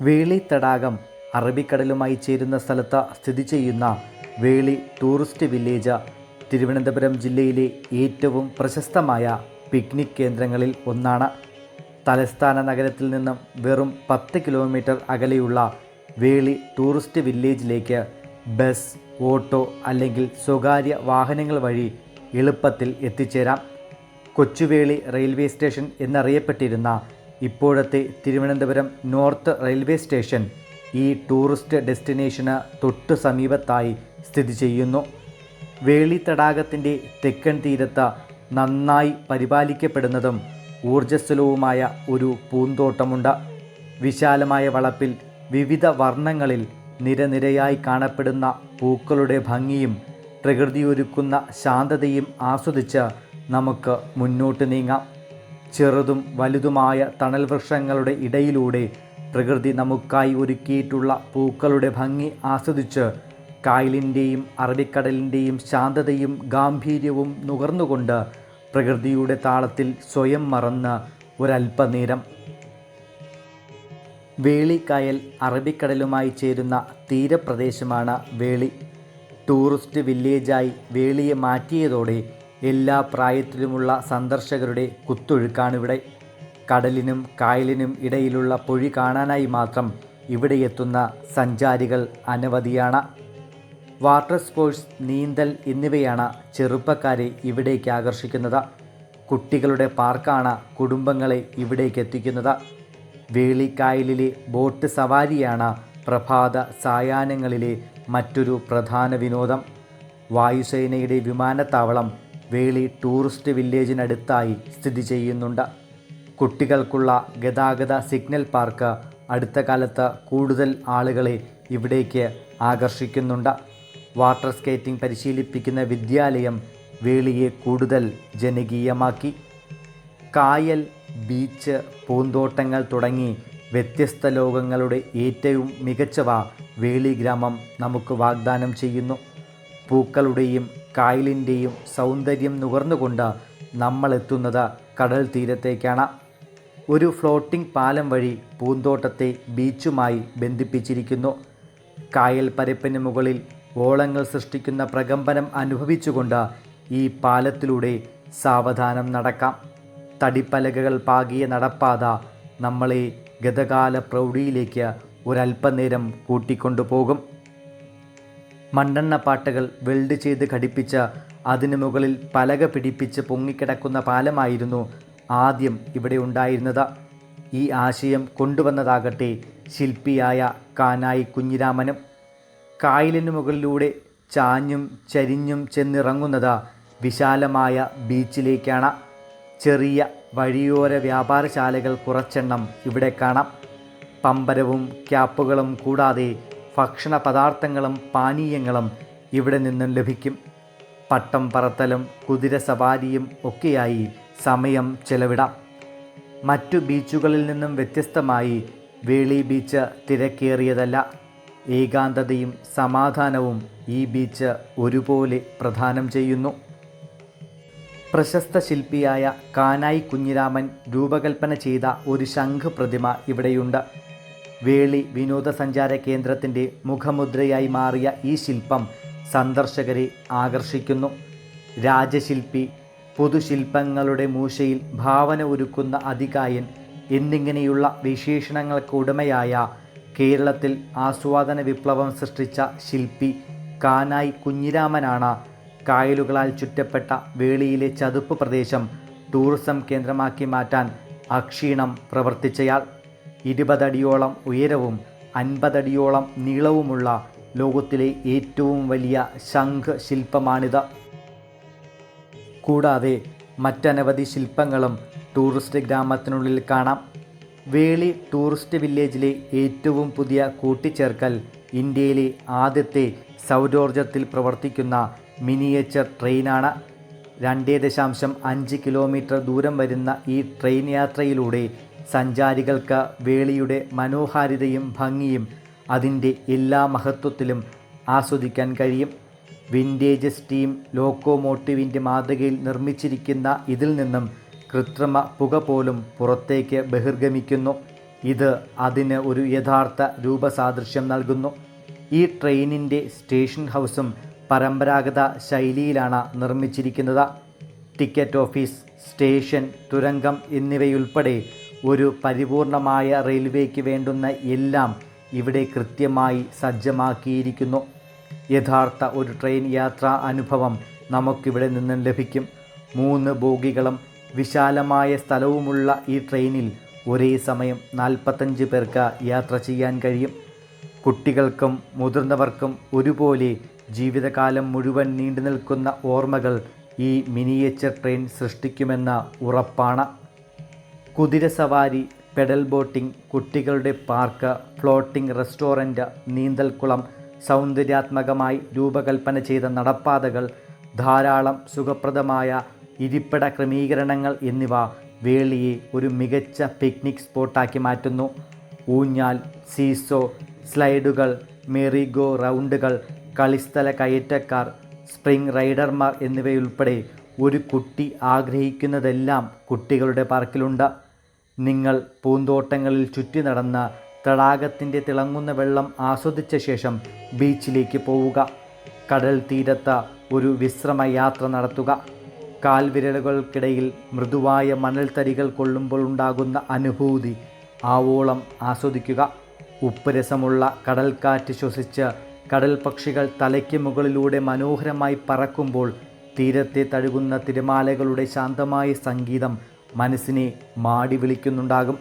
വേളി തടാകം അറബിക്കടലുമായി ചേരുന്ന സ്ഥലത്ത് സ്ഥിതി ചെയ്യുന്ന വേളി ടൂറിസ്റ്റ് വില്ലേജ് തിരുവനന്തപുരം ജില്ലയിലെ ഏറ്റവും പ്രശസ്തമായ പിക്നിക് കേന്ദ്രങ്ങളിൽ ഒന്നാണ്. തലസ്ഥാന നഗരത്തിൽ നിന്നും വെറും പത്ത് കിലോമീറ്റർ അകലെയുള്ള വേളി ടൂറിസ്റ്റ് വില്ലേജിലേക്ക് ബസ് ഓട്ടോ അല്ലെങ്കിൽ സ്വകാര്യ വാഹനങ്ങൾ വഴി എളുപ്പത്തിൽ എത്തിച്ചേരാം. കൊച്ചുവേളി റെയിൽവേ സ്റ്റേഷൻ എന്നറിയപ്പെട്ടിരുന്ന ഇപ്പോഴത്തെ തിരുവനന്തപുരം നോർത്ത് റെയിൽവേ സ്റ്റേഷൻ ഈ ടൂറിസ്റ്റ് ഡെസ്റ്റിനേഷന് തൊട്ട് സമീപത്തായി സ്ഥിതി ചെയ്യുന്നു. വേളി തടാകത്തിന്റെ തെക്കൻ തീരത്ത് നന്നായി പരിപാലിക്കപ്പെടുന്നതും ഊർജസ്വലവുമായ ഒരു പൂന്തോട്ടമുണ്ട്. വിശാലമായ വളപ്പിൽ വിവിധ വർണങ്ങളിൽ നിരനിരയായി കാണപ്പെടുന്ന പൂക്കളുടെ ഭംഗിയും പ്രകൃതിയൊരുക്കുന്ന ശാന്തതയും ആസ്വദിച്ച് നമുക്ക് മുന്നോട്ട് നീങ്ങാം. ചെറുതും വലുതുമായ തണൽ വൃക്ഷങ്ങളുടെ ഇടയിലൂടെ പ്രകൃതി നമുക്കായി ഒരുക്കിയിട്ടുള്ള പൂക്കളുടെ ഭംഗി ആസ്വദിച്ച് കായലിന്റെയും അറബിക്കടലിന്റെയും ശാന്തതയും ഗാംഭീര്യവും നുകർന്നുകൊണ്ട് പ്രകൃതിയുടെ താളത്തിൽ സ്വയം മറന്ന് ഒരല്പനേരം വേളിക്കായൽ അറബിക്കടലുമായി ചേരുന്ന തീരപ്രദേശമാണ് വേളി. ടൂറിസ്റ്റ് വില്ലേജായി വേളിയെ മാറ്റിയതോടെ എല്ലാ പ്രായത്തിലുമുള്ള സന്ദർശകരുടെ കുത്തൊഴുക്കാണിവിടെ. കടലിനും കായലിനും ഇടയിലുള്ള പൊഴി കാണാനായി മാത്രം ഇവിടെ എത്തുന്ന സഞ്ചാരികൾ അനവധിയാണ്. വാട്ടർ സ്പോർട്സ് നീന്തൽ എന്നിവയാണ് ചെറുപ്പക്കാരെ ഇവിടേക്ക് ആകർഷിക്കുന്നത്. കുട്ടികളുടെ പാർക്കാണ് കുടുംബങ്ങളെ ഇവിടേക്ക് എത്തിക്കുന്നത്. വേളിക്കായലിലെ ബോട്ട് സവാരിയാണ് പ്രഭാത സായാഹ്നങ്ങളിലെ മറ്റൊരു പ്രധാന വിനോദം. വായുസേനയുടെ വിമാനത്താവളം വേളി ടൂറിസ്റ്റ് വില്ലേജിനടുത്തായി സ്ഥിതി ചെയ്യുന്നുണ്ട്. കുട്ടികൾക്കുള്ള ഗതാഗത സിഗ്നൽ പാർക്ക് അടുത്ത കാലത്ത് കൂടുതൽ ആളുകളെ ഇവിടേക്ക് ആകർഷിക്കുന്നുണ്ട്. വാട്ടർ സ്കേറ്റിംഗ് പരിശീലിപ്പിക്കുന്ന വിദ്യാലയം വേളിയെ കൂടുതൽ ജനകീയമാക്കി. കായൽ ബീച്ച് പൂന്തോട്ടങ്ങൾ തുടങ്ങി വ്യത്യസ്ത ലോകങ്ങളുടെ ഏറ്റവും മികച്ചവ വേളി ഗ്രാമം നമുക്ക് വാഗ്ദാനം ചെയ്യുന്നു. പൂക്കളുടെയും കായലിന്റെയും സൗന്ദര്യം നുകർന്നുകൊണ്ട് നമ്മൾ എത്തുന്നത് കടൽ തീരത്തേക്കാണ്. ഒരു ഫ്ലോട്ടിംഗ് പാലം വഴി പൂന്തോട്ടത്തെ ബീച്ചുമായി ബന്ധിപ്പിച്ചിരിക്കുന്നു. കായൽ പരപ്പിന് മുകളിൽ ഓളങ്ങൾ സൃഷ്ടിക്കുന്ന പ്രകമ്പനം അനുഭവിച്ചുകൊണ്ട് ഈ പാലത്തിലൂടെ സാവധാനം നടക്കാം. തടിപ്പലകകൾ പാകിയ നടപ്പാത നമ്മളെ ഗതകാല പ്രൗഢിയിലേക്ക് ഒരല്പനേരം കൂട്ടിക്കൊണ്ടുപോകും. മണ്ണെണ്ണ പാട്ടകൾ വെൽഡ് ചെയ്ത് ഘടിപ്പിച്ച അതിനു മുകളിൽ പലക പിടിപ്പിച്ച് പൊങ്ങിക്കിടക്കുന്ന പാലമായിരുന്നു ആദ്യം ഇവിടെ ഉണ്ടായിരുന്നത്. ഈ ആശയം കൊണ്ടുവന്നതാകട്ടെ ശില്പിയായ കാനായി കുഞ്ഞിരാമനും. കായലിനു മുകളിലൂടെ ചാഞ്ഞും ചരിഞ്ഞും ചെന്നിറങ്ങുന്നത് വിശാലമായ ബീച്ചിലേക്കാണ്. ചെറിയ വഴിയോര വ്യാപാരശാലകൾ കുറച്ചെണ്ണം ഇവിടെ കാണാം. പമ്പരവും ക്യാപ്പുകളും കൂടാതെ ഭക്ഷണ പദാർത്ഥങ്ങളും പാനീയങ്ങളും ഇവിടെ നിന്നും ലഭിക്കും. പട്ടം പറത്തലും കുതിര സവാരിയും ഒക്കെയായി സമയം ചെലവിടാം. മറ്റു ബീച്ചുകളിൽ നിന്നും വ്യത്യസ്തമായി വേളി ബീച്ച് തിരക്കേറിയതല്ല. ഏകാന്തതയും സമാധാനവും ഈ ബീച്ച് ഒരുപോലെ പ്രദാനം ചെയ്യുന്നു. പ്രശസ്ത ശില്പിയായ കാനായി കുഞ്ഞിരാമൻ രൂപകൽപ്പന ചെയ്ത ഒരു ശംഖ് പ്രതിമ ഇവിടെയുണ്ട്. വേളി വിനോദസഞ്ചാര കേന്ദ്രത്തിന്റെ മുഖമുദ്രയായി മാറിയ ഈ ശില്പം സന്ദർശകരെ ആകർഷിക്കുന്നു. രാജശില്പി പുതുശില്പങ്ങളുടെ മൂശയിൽ ഭാവന ഒരുക്കുന്ന അതികായൻ എന്നിങ്ങനെയുള്ള വിശേഷണങ്ങൾക്കുടമയായ കേരളത്തിൽ ആസ്വാദന വിപ്ലവം സൃഷ്ടിച്ച ശില്പി കാനായി കുഞ്ഞിരാമനാണ് കായലുകളാൽ ചുറ്റപ്പെട്ട വേളിയിലെ ചതുപ്പ് പ്രദേശം ടൂറിസം കേന്ദ്രമാക്കി മാറ്റാൻ അക്ഷീണം പ്രവർത്തിച്ചയാൾ. ഇരുപതടിയോളം ഉയരവും അൻപതടിയോളം നീളവുമുള്ള ലോകത്തിലെ ഏറ്റവും വലിയ ശംഖ് ശില്പമാണിത് കൂടാതെ മറ്റനവധി ശില്പങ്ങളും ടൂറിസ്റ്റ് ഗ്രാമത്തിനുള്ളിൽ കാണാം. വേളി ടൂറിസ്റ്റ് വില്ലേജിലെ ഏറ്റവും പുതിയ കൂട്ടിച്ചേർക്കൽ ഇന്ത്യയിലെ ആദ്യത്തെ സൗരോർജത്തിൽ പ്രവർത്തിക്കുന്ന മിനിയേച്ചർ ട്രെയിനാണ്. രണ്ടേ ദശാംശം അഞ്ച് കിലോമീറ്റർ ദൂരം വരുന്ന ഈ ട്രെയിൻ യാത്രയിലൂടെ സഞ്ചാരികൾക്ക് വേളിയുടെ മനോഹാരിതയും ഭംഗിയും അതിന്റെ എല്ലാ മഹത്വത്തിലും ആസ്വദിക്കാൻ കഴിയും. വിന്റേജ് സ്റ്റീം ലോക്കോമോട്ടീവിന്റെ മാതൃകയിൽ നിർമ്മിച്ചിരിക്കുന്ന ഇതിൽ നിന്നും കൃത്രിമ പുക പോലും പുറത്തേക്ക് ബഹിർഗമിക്കുന്നു. ഇത് അതിന് ഒരു യഥാർത്ഥ രൂപസാദൃശ്യം നൽകുന്നു. ഈ ട്രെയിനിന്റെ സ്റ്റേഷൻ ഹൗസും പരമ്പരാഗത ശൈലിയിലാണ് നിർമ്മിച്ചിരിക്കുന്നത്. ടിക്കറ്റ് ഓഫീസ് സ്റ്റേഷൻ തുരങ്കം എന്നിവയുൾപ്പെടെ ഒരു പരിപൂർണമായ റെയിൽവേക്ക് വേണ്ടുന്ന എല്ലാം ഇവിടെ കൃത്യമായി സജ്ജമാക്കിയിരിക്കുന്നു. യഥാർത്ഥ ഒരു ട്രെയിൻ യാത്രാ അനുഭവം നമുക്കിവിടെ നിന്നും ലഭിക്കും. മൂന്ന് ബോഗികളും വിശാലമായ സ്ഥലവുമുള്ള ഈ ട്രെയിനിൽ ഒരേ സമയം നാൽപ്പത്തഞ്ച് പേർക്ക് യാത്ര ചെയ്യാൻ കഴിയും. കുട്ടികൾക്കും മുതിർന്നവർക്കും ഒരുപോലെ ജീവിതകാലം മുഴുവൻ നീണ്ടു നിൽക്കുന്ന ഓർമ്മകൾ ഈ മിനിയേച്ചർ ട്രെയിൻ സൃഷ്ടിക്കുമെന്ന ഉറപ്പാണ്. കുതിരസവാരി പെഡൽ ബോട്ടിംഗ് കുട്ടികളുടെ പാർക്ക് ഫ്ലോട്ടിംഗ് റെസ്റ്റോറന്റ് നീന്തൽക്കുളം സൗന്ദര്യാത്മകമായി രൂപകൽപ്പന ചെയ്ത നടപ്പാതകൾ ധാരാളം സുഖപ്രദമായ ഇരിപ്പിട ക്രമീകരണങ്ങൾ എന്നിവ വേളിയെ ഒരു മികച്ച പിക്നിക് സ്പോട്ടാക്കി മാറ്റുന്നു. ഊഞ്ഞാൽ സീസോ സ്ലൈഡുകൾ മെറിഗോ റൗണ്ടുകൾ കളിസ്ഥല കയറ്റക്കാർ സ്പ്രിംഗ് റൈഡർമാർ എന്നിവയുൾപ്പെടെ ഒരു കുട്ടി ആഗ്രഹിക്കുന്നതെല്ലാം കുട്ടികളുടെ പാർക്കിലുണ്ട്. നിങ്ങൾ പൂന്തോട്ടങ്ങളിൽ ചുറ്റി നടന്ന് തടാകത്തിന്റെ തിളങ്ങുന്ന വെള്ളം ആസ്വദിച്ച ശേഷം ബീച്ചിലേക്ക് പോവുക. കടൽ തീരത്ത് ഒരു വിശ്രമ യാത്ര നടത്തുക. കാൽവിരലുകൾക്കിടയിൽ മൃദുവായ മണൽത്തരികൾ കൊള്ളുമ്പോൾ ഉണ്ടാകുന്ന അനുഭൂതി ആവോളം ആസ്വദിക്കുക. ഉപ്പുരസമുള്ള കടൽക്കാറ്റ് ശ്വസിച്ച് കടൽ പക്ഷികൾ തലയ്ക്ക് മുകളിലൂടെ മനോഹരമായി പറക്കുമ്പോൾ തീരത്തെ തഴുകുന്ന തിരമാലകളുടെ ശാന്തമായ സംഗീതം മനസ്സിനെ മാടി വിളിക്കുന്നുണ്ടാകും.